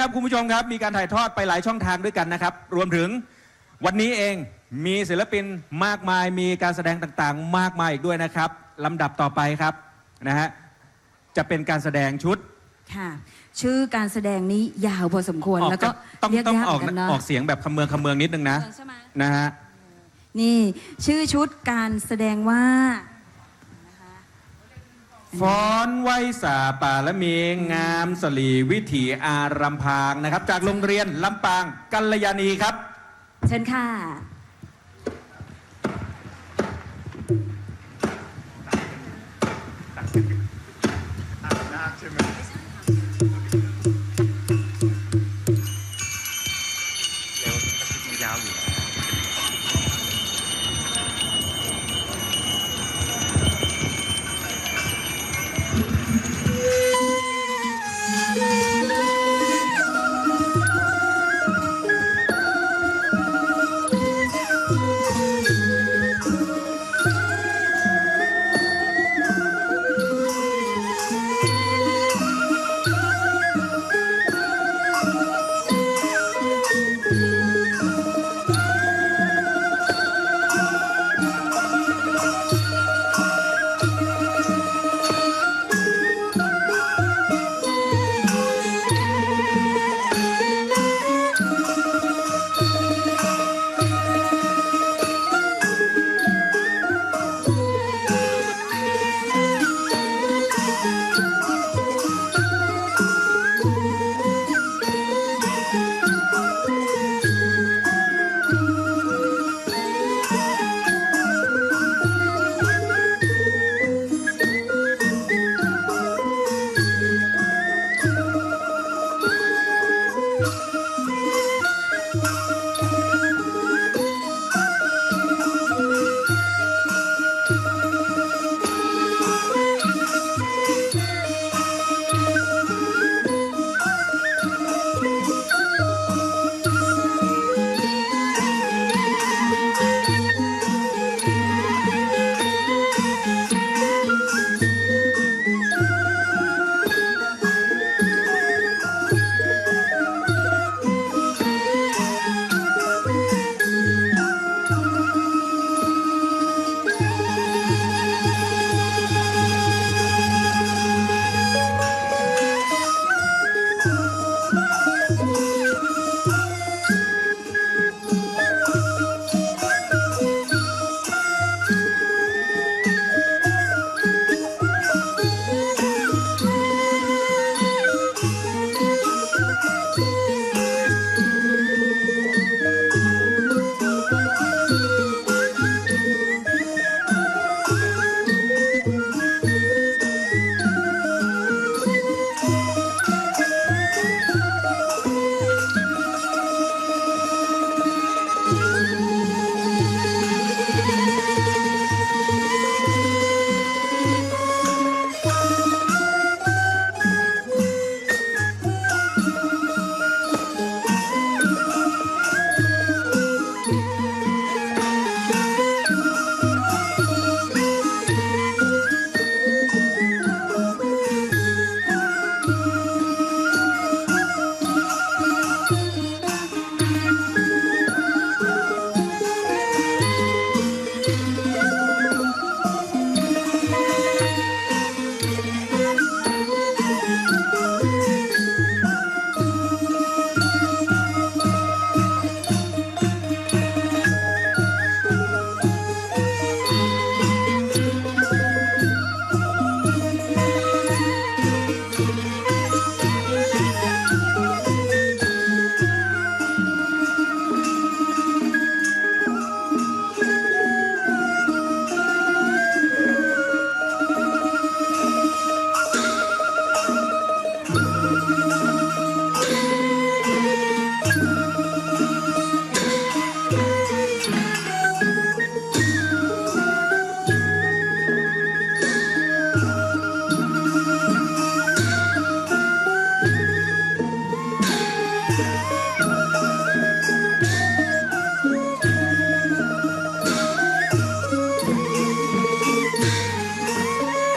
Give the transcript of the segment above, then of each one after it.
นะครับคุณผู้ชมครับ มีการถ่ายทอดไปหลายช่องทางด้วยกันนะครับ รวมถึงวันนี้เองมีศิลปินมากมายมีการแสดงต่างๆ มากมายอีกด้วยนะครับลำดับต่อไปครับนะฮะจะเป็นการแสดงชุดค่ะ ชื่อการแสดงนี้ยาวพอสมควร ออกแล้วก็ต้องเรียกต้องยากออกเหมือนกันนะออกเสียงแบบคำเมืองคำเมืองนิดนึงนะใช่ไหม นะฮะ นี่ชื่อชุดการแสดงว่า ฟ้อนไหวสาป่าละเมงงามสลีวิถีอารำพางนะครับ จากโรงเรียนลำปางกัลยาณีครับ เชิญค่ะเ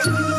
Woo!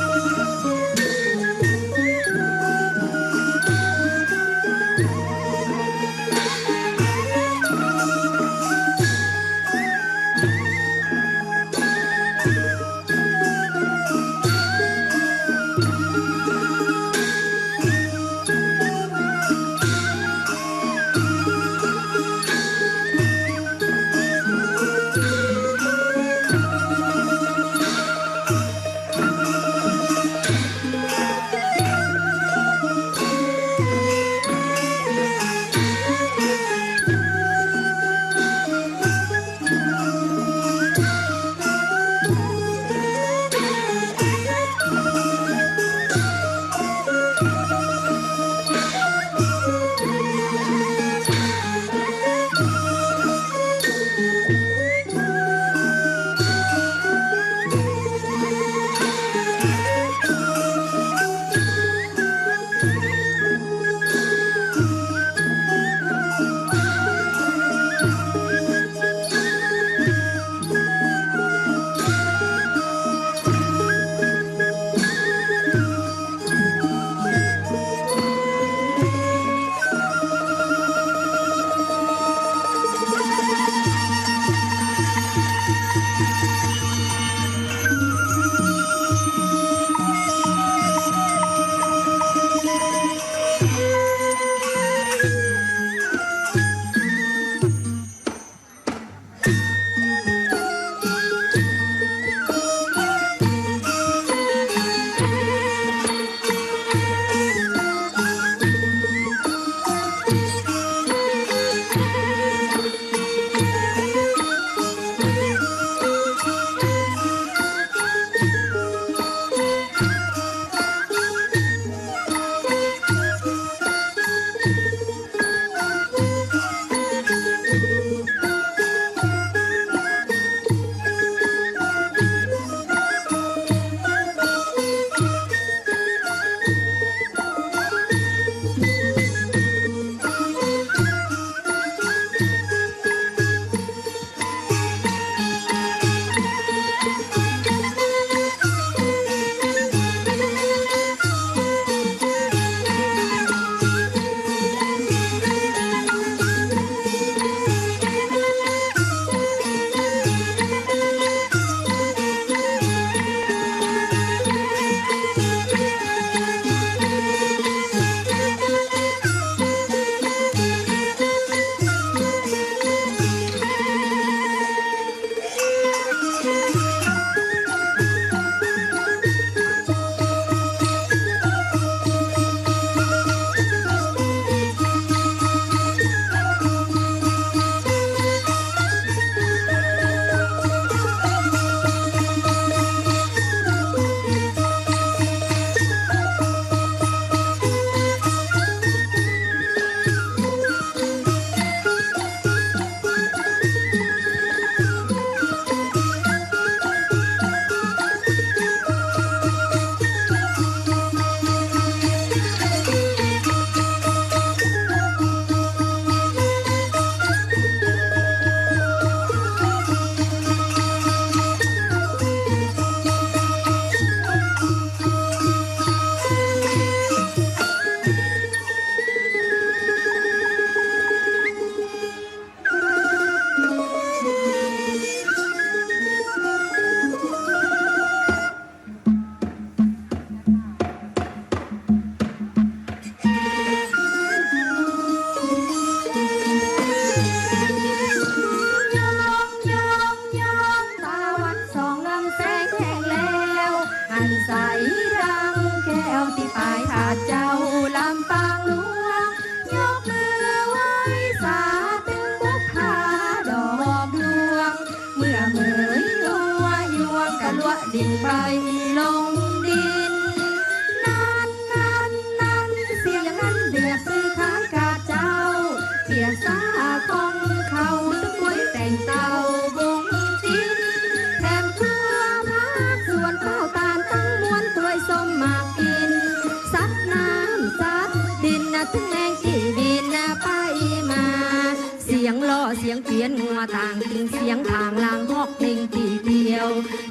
สียงเพียนงัวต่างตึงเสียงทางลางหอกหนึ่งตีเดียว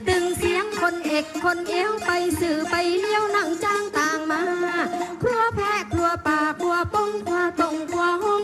ตึงเสียงคนเอกคนเอวไปสื่อไปเลี้ยวหนังจ้างต่างมา ครัวแพะครัวป่าครัวป้องครัวตรงครัวห้อง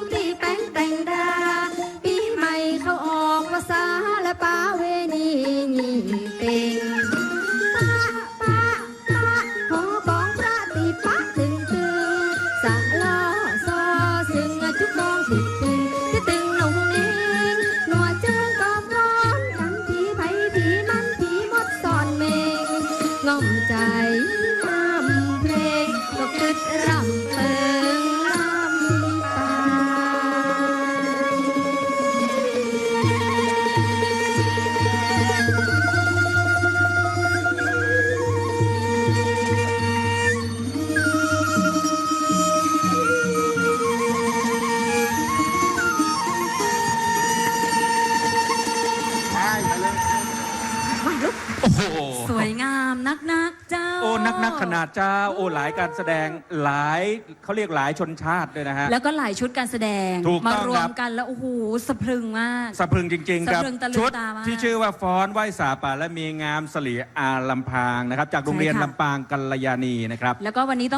สวยงามนักนักๆเจ้า โอ้นักนักขนาดเจ้า โอ้หลายการแสดงหลายเขาเรียกหลายชนชาติด้วยนะฮะ แล้วก็หลายชุดการแสดง ถูกมาต้องรวครัมบกันแล้วโอ้โหสะพรึงมากสะพรึงจริง ๆ ครับสะพรึงตะลึงชุดตามากที่ชื่อว่าฟ้อนไหวสาป่าและมีงามสลีอาลำพางนะครับ จากโรงเรียนใช่ค่ะลำปางกัลยาณีนะครับ แล้วก็วันนี้ต้อง